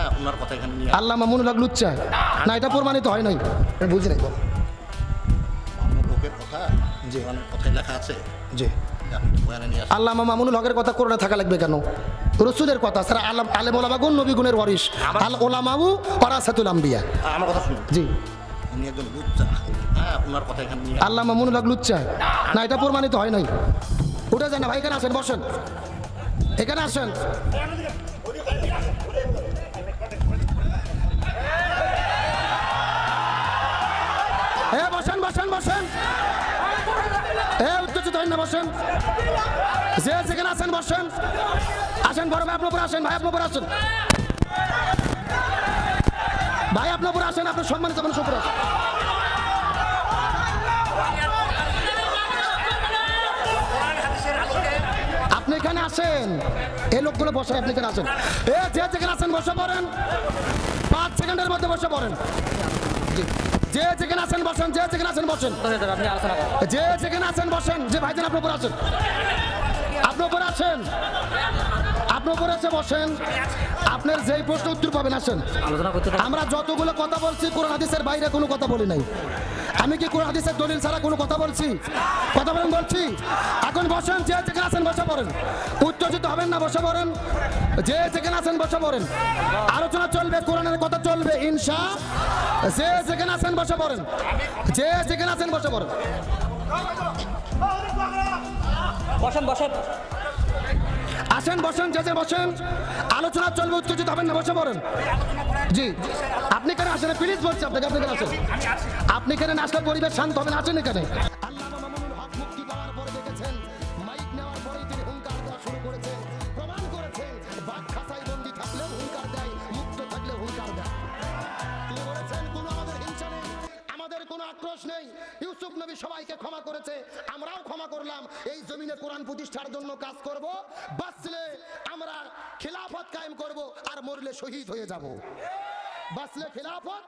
হ্যাঁ ওনার কথা এখানে নিয়ে আল্লাহ মামুনুল হক লুচ্চা। না এটা প্রমাণিত হয় নাই। বুঝি নাই। লোকের কথা? যে অনেক কথাই লেখা আছে? যে আপনি একটু বয়ানে নিয়ে আসেন। আল্লাহ মামুনুল হকের কথা কোরআনে থাকা লাগবে কেন? রসুলের কথা স্যার আলম আলেম ওলামা গুণ নবী গুণের ওয়ারিস আল ওলামাবু ওরাসাতুল আম্বিয়া। আমার কথা শুনুন। জি। উনি একজন লুচ্চা। হ্যাঁ ওনার কথা এখানে আল্লাহ মামুনুল হক লুচ্চা। না এটা প্রমাণিত হয় নাই। উঠে যান না ভাই এখানে আসেন বসেন। এখানে আসেন। এ বসেন বসেন যে বসেন। বড় ভাই, আপনার উপর ভাই, আপনার উপর ভাই, আপনার উপর আপনি এখানে আসেন। এই লোকগুলো বসে আপনি এখানে আসেন। এ, যে যেখানে আসেন বসে পড়েন। পাঁচ সেকেন্ডের মধ্যে বসে পড়েন। যে যেখানে আছেন বসেন যে যেখানে আছেন বসেন। যে যেখানে আছেন বসেন। যে ভাইজান আপনার উপর আছেন। আপনার উপর আছেন। আপনার উপর আছে বসেন। আপনার যেই প্রশ্ন উত্তর পাবেন আসেন। আমরা যতগুলো কথা বলছি কোরআন হাদিসের বাইরে কোনো কথা বলি নাই। আমি কি কোরআন হাদিসের দলিল ছাড়া কোনো কথা বলছি? কথা বলেন, বলছি। এখন বসেন, যে যেখানে আছেন বসে পড়েন। উত্তেজিত হবেন না, বসে পড়েন। যে যেখানে আছেন বসে পড়েন। আলোচনা চলবে, কোরআনের কথা চলবে, ইনশা। যে যেখানে আছেন বসে পড়েন। যে যেখানে আছেন বসে পড়েন। বসেন বসেন। আসেন, বসেন, যে যে বসেন। আলোচনা চলবে, উত্তেজিত হবেন না, বসে পড়েন। জি, আপনি কেন আসেন? প্লিজ বলছি, আপনাকে আপনি কেন আসেন। আপনি কেন আসলে পরিবেশ শান্ত হবেন আসেন এখানে। ইউসুফ নবী সবাইকে ক্ষমা করেছে, আমরাও ক্ষমা করলাম। এই জমিনে কোরআন প্রতিষ্ঠার জন্য কাজ করব, বাঁচলে আমরা খেলাফত কায়েম করব আর মরলে শহীদ হয়ে যাব। বাঁচলে খেলাফত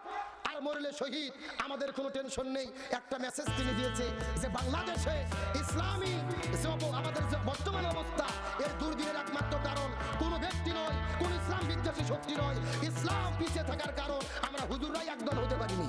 আর মরলে শহীদ, আমাদের কোনো টেনশন নেই। একটা মেসেজ তিনি দিয়েছে যে বাংলাদেশে ইসলামী আমাদের যে বর্তমান অবস্থা, এর দুর্দিনের একমাত্র কারণ কোনো ব্যক্তি নয়, কোন ইসলাম বিদ্বেষী শক্তি নয়। ইসলাম পিছিয়ে থাকার কারণ আমরা হুজুরাই একদল হতে পারিনি।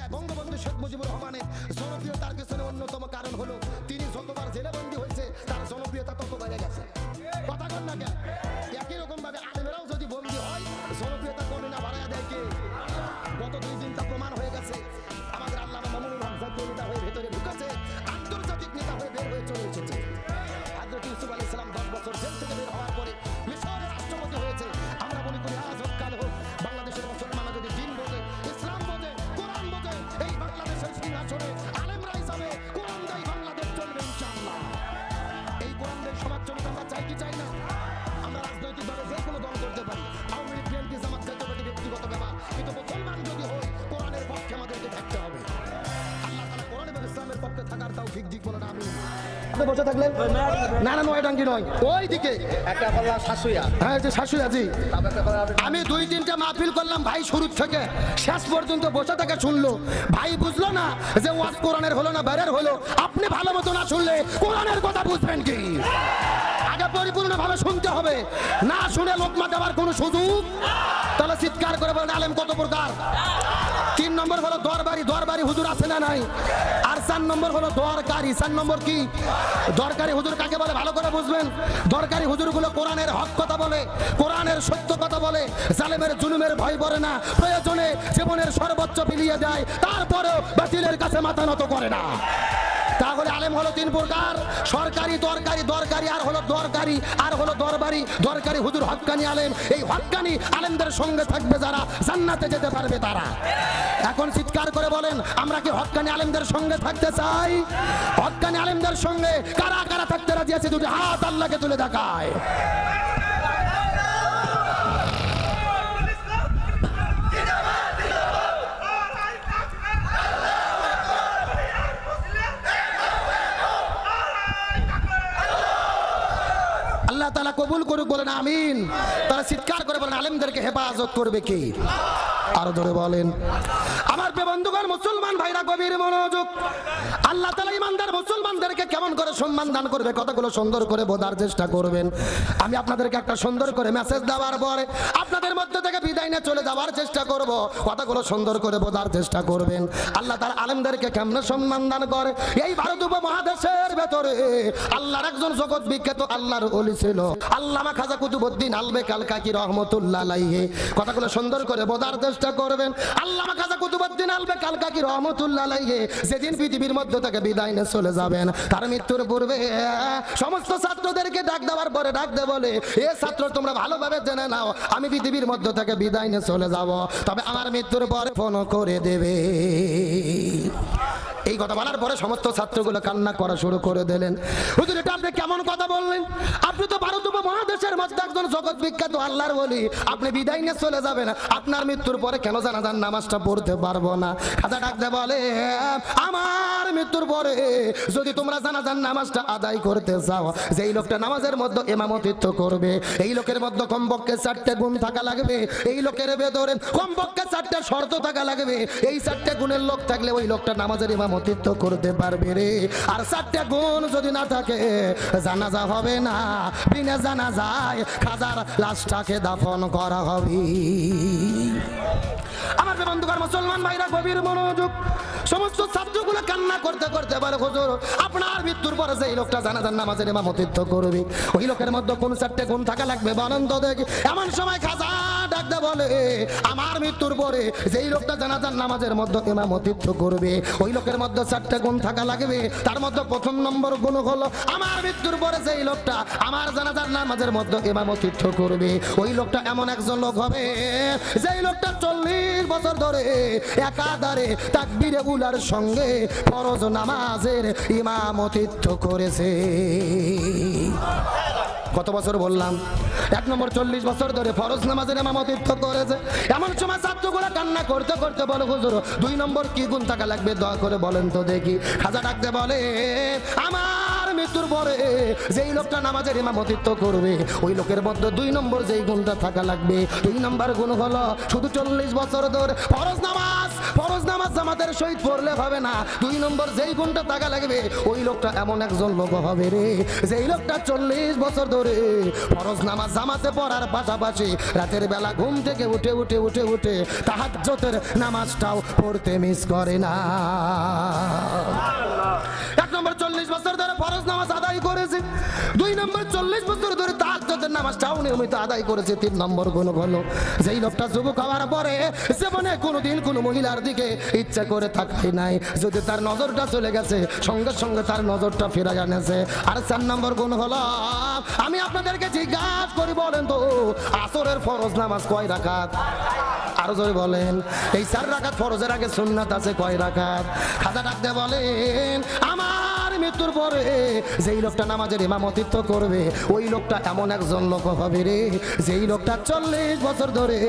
থেকে বের হওয়ার পরে মিশরের রাষ্ট্রপতি হয়েছে। আমরা মনে করি আজ কাল হোক। বাংলাদেশের মুসলমানরা যদি দিন বোঝে, ইসলাম বোঝে, কোরআন বোঝে, এই বাংলাদেশের সিংহাসনে আলেমরা হিসাবে কোরআন দেয় বাংলাদেশ চলবে ইনশাআল্লাহ। এই কোরআন দেয় সমাজ চলুক, আমরা চাই কি চাই না? আমরা রাজনৈতিকভাবে যে কোনো দল করতে পারি। আওয়ামী লীগ, বিএনপি, জামাত জাতীয় ব্যক্তিগত ব্যাপার। কিন্তু মুসলমান যদি হই কোরআনের পক্ষে আমাদেরকে থাকতে হবে। আল্লাহ তাআলা কোরআন এবং ইসলামের পক্ষে থাকার তাও ঠিক দিক বলেন আমি আপনি বসে থাকলেন? না না নয় ডাঙ্গি নয়। ওই দিকে একটা পাল্লা শাশুয়া হ্যাঁ যে শাশুড়ি আজি আমি দুই তিনটা মাহফিল করলাম ভাই শুরু থেকে। শেষ পর্যন্ত বসে থেকে শুনলো। ভাই বুঝলো না যে ওয়াজ কোরআনের হলো না বাইরের হলো। আপনি ভালো মতো না শুনলে কোরআনের কথা বুঝবেন কি? আগে পরিপূর্ণভাবে শুনতে হবে। না শুনে লোকমা দেওয়ার কোনো সুযোগ? তাহলে চিৎকার করে বলেন আলেম কত প্রকার? তিন নম্বর হলো দরবারি দরবারি হুজুর আছে না নাই? চার নম্বর হলো দরকারি, চার নম্বর কি? দরকারি হুজুর কাকে বলে? ভালো করে বুঝবেন। দরকারি হুজুরগুলো কোরআনের হক কথা বলে, কোরআনের সত্য কথা বলে। জালেমের, জুলুমের ভয় পড়ে না। প্রয়োজনে জীবনের সর্বোচ্চ বিলিয়ে দেয়। তারপরেও বাতিলের কাছে মাথা নত করে না। তাহলে আলেম হলো তিন প্রকার। সরকারি, দরকারি দরকারি, আর হলো দরকারি, আর হলো দরবারি। দরকারি হুজুর হক্কানি আলেম। এই হক্কানি আলেমদের সঙ্গে থাকবে যারা, জান্নাতে যেতে পারবে তারা। এখন চিৎকার করে বলেন, আমরা কি হক্কানি আলেমদের সঙ্গে থাকতে চাই? হক্কানি আলেমদের সঙ্গে কারা কারা থাকতে রাজি আছে? দুটি হাত আল্লাহকে তুলে দেখায়। করুক বলেন আমিন। তারা চিৎকার করে বলেন, আলেমদেরকে হেফাজত করবে কি? আরও ধরে বলেন, আমার বন্ধুগণ, মুসলমান ভাইরা গভীর মনোযোগ। আল্লাহ তালা ইমানদার মুসলমানদেরকে কেমন করে সম্মান দান করবে কতগুলো সুন্দর করে বোঝার চেষ্টা করবেন। আমি আপনাদেরকে একটা সুন্দর করে মেসেজ দেওয়ার পরে আপনাদের মধ্যে থেকে বিদায় নিয়ে চলে যাওয়ার চেষ্টা করব। কতগুলো সুন্দর করে বোঝার চেষ্টা করবেন। আল্লাহ তার আলেমদেরকে কেমন সম্মান দান করে। এই ভারত উপমহাদেশের ভেতরে আল্লাহর একজন জগৎ বিখ্যাত আল্লাহর অলি ছিল। আল্লামা খাজা কুতুবুদ্দিন আলবে কালকাকি রহমতুল্লাহ আলাইহি। কথাগুলো সুন্দর করে বোঝার চেষ্টা করবেন। আল্লামা খাজা কুতুবুদ্দিন আলবে কালকাকি রহমতুল্লাহ আলাইহি যেদিন পৃথিবীর মধ্য থেকে বিদায় নিয়ে চলে যাবেন তার মৃত্যুর পূর্বে সমস্ত ছাত্রদেরকে ডাক দেওয়ার পরে ডাক দে বলে, এ ছাত্র, তোমরা ভালোভাবে জেনে নাও, আমি পৃথিবীর মধ্য থেকে বিদায় নিয়ে চলে যাব। তবে আমার মৃত্যুর পরে ফোন করে দেবে। এই কথা বলার পরে সমস্ত ছাত্রগুলো কান্না করা শুরু করে দিলেন। হুজুর, এটা আপনি কেমন কথা বললেন? আপনি তো ভারত মহাদেশের মধ্যে একজন জগৎ বিখ্যাত আল্লাহর বলি আপনি বিদায় নিয়ে চলে যাবেন। আপনার মৃত্যুর পরে কেন জানাজান নামাজটা পড়তে পারব না? খাজা ডাকতে বলে, আমার মৃত্যুর পরে যদি তোমরা জানাজান নামাজটা আদায় করতে চাও, যেই লোকটা নামাজের মধ্যে এমামতিত্ব করবে, এই লোকের মধ্যে কমপক্ষে চারটে গুণ থাকা লাগবে, এই লোকের ভেতরে কমপক্ষে চারটে শর্ত থাকা লাগবে, এই চারটে গুণের লোক থাকলে ওই লোকটা নামাজের ইমামতিত্ব করতে পারবে রে। আর চারটে গুণ যদি না থাকে, জানাজা হবে না। বিনা জানাজায় খাজার লাশটাকে দাফন করা হবে। আমার বন্ধুকার মুসলমান ভাইরা, গভীর মনোযোগ, সমস্ত ছাত্রগুলো কান্না করতে করতে বলে, হুজুর, আপনার মৃত্যুর পরে সেই লোকটা জানাজান নামাজের ইমামতিত্ব করবে, ওই লোকের মধ্যে কোন চারটে গুণ থাকা লাগবে? বলেন তো দেখি। এমন সময় খাজা ডাকতে বলে, আমার মৃত্যুর পরে যেই লোকটা জানাজান নামাজের মধ্যে ইমামতিত্ব করবে, ওই লোকের মধ্যে চারটে গুণ থাকা লাগবে। তার মধ্যে প্রথম নম্বর গুণ হলো, আমার মৃত্যুর পরে যেই লোকটা আমার জানাজার নামাজের মধ্যে ইমামতিত্ব করবে, ওই লোকটা এমন একজন লোক হবে যেই লোকটা চল্লিশ বছর ধরে একাধারে তাকবিরে উলার সঙ্গে ফরজ নামাজের ইমামতিত্ব করেছে। কত বছর বললাম? এক নম্বর চল্লিশ বছর ধরে ফরজ নামাজের ইমামতিত্ব করেছে। এমন সময় ছাত্রগুলো কান্না করতে করতে বলে, হুজুর, দুই নম্বর কি গুণ থাকা লাগবে? দয়া করে বলেন তো দেখি। খাজা ডাকতে বলে, আমার মৃত্যুর পরে যেই লোকটা নামাজের ইমামতিত্ব করবে, ওই লোকের মধ্যে দুই নম্বর যেই গুণটা থাকা লাগবে। দুই নম্বর গুণ হলো শুধু চল্লিশ বছর ধরে ফরজ নামাজ ফরজ নামাজ জামাতের সহিত পড়লে হবে না। দুই নম্বর যেই গুণটা থাকা লাগবে, ওই লোকটা এমন একজন লোক হবে রে। যেই লোকটা চল্লিশ বছর ধরে ফরজ নামাজ জামাতে পড়ার পাশাপাশি রাতের বেলা ঘুম থেকে উঠে উঠে উঠে উঠে তাহাজ্জতের নামাজটাও পড়তে মিস করে না। চল্লিশ বছর ধরে ফরজ নামাজ আদায় করেছে। দুই নম্বর চল্লিশ বছর ধরে তাহাজ্জতের নামাজটাও নিয়মিত আদায় করেছে। তিন নম্বর গুণ হলো, যেই লোকটা যুবক হওয়ার পরে জীবনে কোনোদিন কোনো মহিলার দিকে ইচ্ছা করে থাকাই নাই। যদি তার নজরটা চলে গেছে, সঙ্গে সঙ্গে তার নজরটা ফিরে আনেছে। আর চার নম্বর গুণ হলো, আমি আপনাদেরকে জিজ্ঞাসা করি, বলেন তো, আসরের ফরজ নামাজ কয় রাখাত আরও জোরে বলেন, এই চার রাখাত ফরজের আগে সুন্নাত আছে কয় রাখাত খাজা ডাকতে বলেন, আমার মৃত্যুর পরে যেই লোকটা নামাজের ইমামতিত্ব করবে, ওই লোকটা এমন একজন লোক হবে রে। যেই লোকটা চল্লিশ বছর ধরে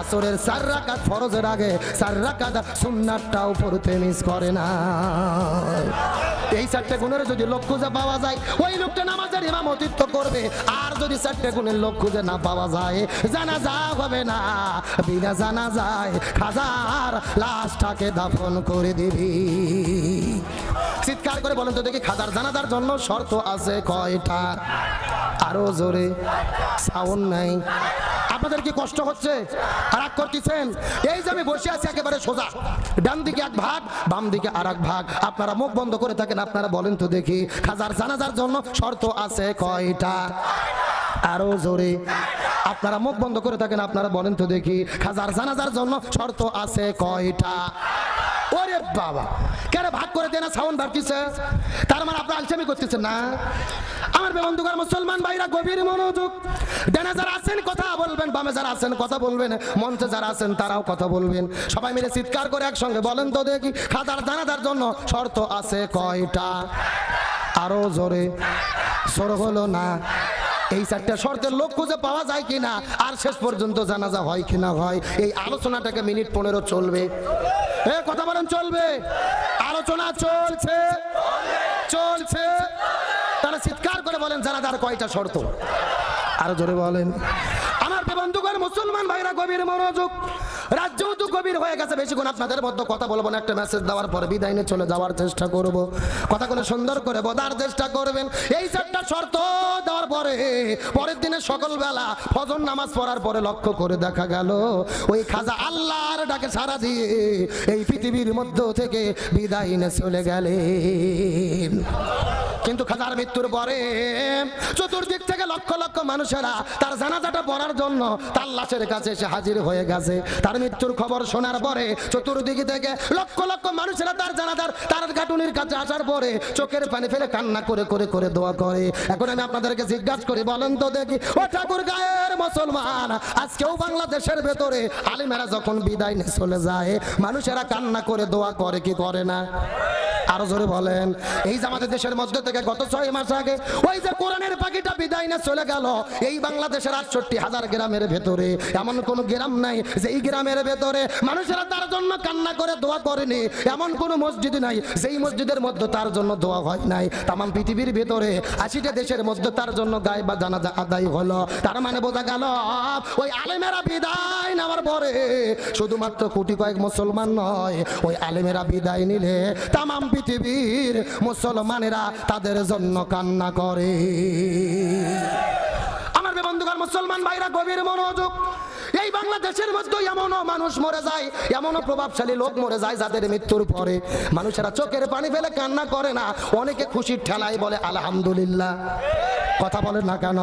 আসরের চার রাকাত ফরজের আগে, চার রাকাত সুন্নারটাও পড়তে মিস করে না। এই চারটে গুণের যদি লোক খুঁজে পাওয়া যায়, ওই লোকটা নামাজের ইমামতিত্ব করবে। আর যদি চারটে গুণের লোক খুঁজে না পাওয়া যায় জানা যা হবে না। বিনা জানা যায় খাজার লাশটাকে দাফন করে দিবি। চিৎকার করে বলেন তো দেখি, খাজার জানাজার জন্য শর্ত আছে কয়টা? আরও জোরে সাউন্ড নাই। আপনাদের কি কষ্ট হচ্ছে রাগ করতেছেন। এই যে আমি বসে আছি, একেবারে সোজা। ডান দিকে এক ভাগ, বাম দিকে আর ভাগ। আপনারা মুখ বন্ধ করে থাকেন, আপনারা বলেন তো দেখি। খাজার জানাজার জন্য শর্ত আছে কয়টা? আরও জোরে। আপনারা মুখ বন্ধ করে থাকেন, আপনারা বলেন তো দেখি। খাজার জানাজার জন্য শর্ত আছে কয়টা? বাবা। কেন ভাগ করে দেনা সাউন্ড বাড়তিছে। তার মানে আপনার আলসামি করতেছেন না? আমার বেমন বন্ধুকার মুসলমান ভাইরা, গভীর মনোযোগ। ডানে যারা আছেন, কথা বলবেন, বামে যারা আছেন, কথা বলবেন, মঞ্চে যারা আছেন, তারাও কথা বলবেন। সবাই মিলে চিৎকার করে একসঙ্গে বলেন তো দেখি খাতার জানাজার জন্য শর্ত আছে কয়টা? আরও জোরে। সর হলো না। এই চারটা শর্তের লোক খুঁজে পাওয়া যায় কিনা? আর শেষ পর্যন্ত জানাজা হয় কিনা হয়? এই আলোচনাটাকে মিনিট পনেরো চলবে। কথা বলেন, চলবে। আলোচনা চলছে। চলছে। তারা চিৎকার করে বলেন, যারা তার কয়টা শর্ত। আরও জোরে বলেন। আমার বন্ধুগণ, মুসলমান ভাইরা, গভীর মনোযোগ। রাজ্য তো গভীর হয়ে গেছে, বেশিক্ষণ আপনাদের মধ্যে কথা বলব না, একটা মেসেজ দেওয়ার পরে বিদায় নিয়ে চলে যাওয়ার চেষ্টা করব। কথাগুলো সুন্দর করে বোঝার চেষ্টা করবেন। এই চারটা শর্ত দেওয়ার পরে, পরের দিনে সকালবেলা ফজর নামাজ পড়ার পরে লক্ষ্য করে দেখা গেল, ওই খাজা আল্লাহর ডাকে সারা দিয়ে এই পৃথিবীর মধ্য থেকে বিদায় নিয়ে চলে গেলেন। কিন্তু খাজার মৃত্যুর পরে চতুর্দিক থেকে লক্ষ লক্ষ মানুষেরা তার জানাজাটা পড়ার জন্য তার লাশের কাছে এসে হাজির হয়ে গেছে। তার মৃত্যুর খবর শোনার পরে চতুর্দিক থেকে লক্ষ লক্ষ মানুষেরা তার জানাজার, তার কাটুনির কাছে আসার পরে চোখের পানি ফেলে কান্না করে করে করে দোয়া করে। এখন আমি আপনাদেরকে জিজ্ঞাসা করি, বলেন তো দেখি, ও ঠাকুর গায়ের মুসলমান, আজকেও বাংলাদেশের ভেতরে আলিমেরা যখন বিদায় নিয়ে চলে যায়, মানুষেরা কান্না করে, দোয়া করে, কি করে না? আরও জোরে বলেন, এই যে আমাদের দেশের মধ্যে থেকে গত ছয় মাস আগে, ওই যে কোরআনের পাখিটা বিদায় না চলে গেল, এই বাংলাদেশের আটষট্টি হাজার গ্রামের ভেতরে, এমন কোন গ্রাম নাই যে এই গ্রামের ভেতরে মানুষেরা তার জন্য কান্না করে দোয়া করেনি, এমন কোন মসজিদ নাই সেই মসজিদের মধ্যে তার জন্য দোয়া হয় নাই। তাম পৃথিবীর ভেতরে আশিটা দেশের মধ্যে তার জন্য গায়ে বা জানাজা আদায় হলো। তার মানে বোঝা গেল, ওই আলেমেরা বিদায় নেওয়ার পরে শুধুমাত্র কোটি কয়েক মুসলমান নয়, ওই আলেমেরা বিদায় নিলে তামাম পৃথিবীর মুসলমানেরা তাদের জন্য কান্না করে। আমার বন্ধুগণ মুসলমান ভাইরা, গভীর মনোযোগ। এই বাংলাদেশের মধ্যে এমনও মানুষ মরে যায়, এমনও প্রভাবশালী লোক মরে যায় যাদের মৃত্যুর পরে। মানুষেরা চোখের পানি ফেলে কান্না করে না, অনেকে খুশির ঠেলায় বলে, আলহামদুলিল্লাহ। কথা বলে না কেন?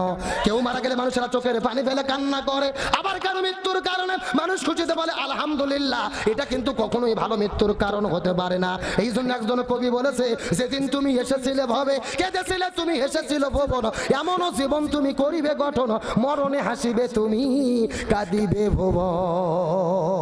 কেউ মারা গেলে মানুষেরা চোখের পানি ফেলে কান্না করে। আবার কেন মৃত্যুর কারণে মানুষ খুশিতে বলে, আলহামদুলিল্লাহ। এটা কিন্তু কখনোই ভালো মৃত্যুর কারণ হতে পারে না। এই জন্য একজন কবি বলেছে, যেদিন তুমি এসেছিলে ভবে, কেঁদেছিলে তুমি এসেছিল ভবন। এমনও জীবন তুমি করিবে গঠন, মরণে হাসিবে তুমি, কাঁদিবে ভুবন।